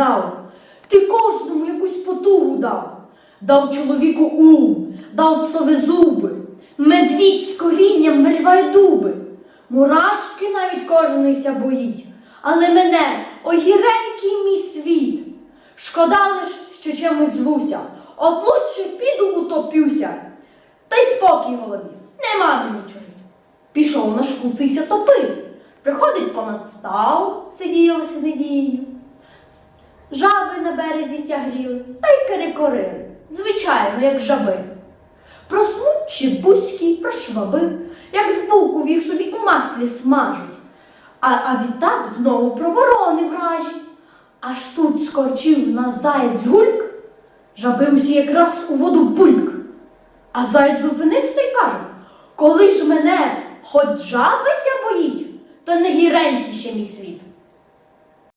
дав. Ти кожному якусь потугу дав. Дав чоловіку ум, дав псові зуби, медвідь з корінням виріває дуби. Мурашки навіть кожнийся боїть. Але мене, ой гіренький мій світ. Шкода лиш, що чимось звуся, от лучше піду утоплюся. Та й спокій голові, нема мені чужих. Пішов на шкуцийся топить. Приходить понад став, сиділося недією. Жаби на березі сягріли та й перекорили, звичайно, як жаби. Про смучі бузькі, про шваби, як з булку їх собі у маслі смажуть. А, а відтак знову про ворони вражі. Аж тут скорчив на заєць гульк, жаби усі якраз у воду бульк. А заєць зупинився й каже, коли ж мене хоч жабися то не гіренький ще мій світ.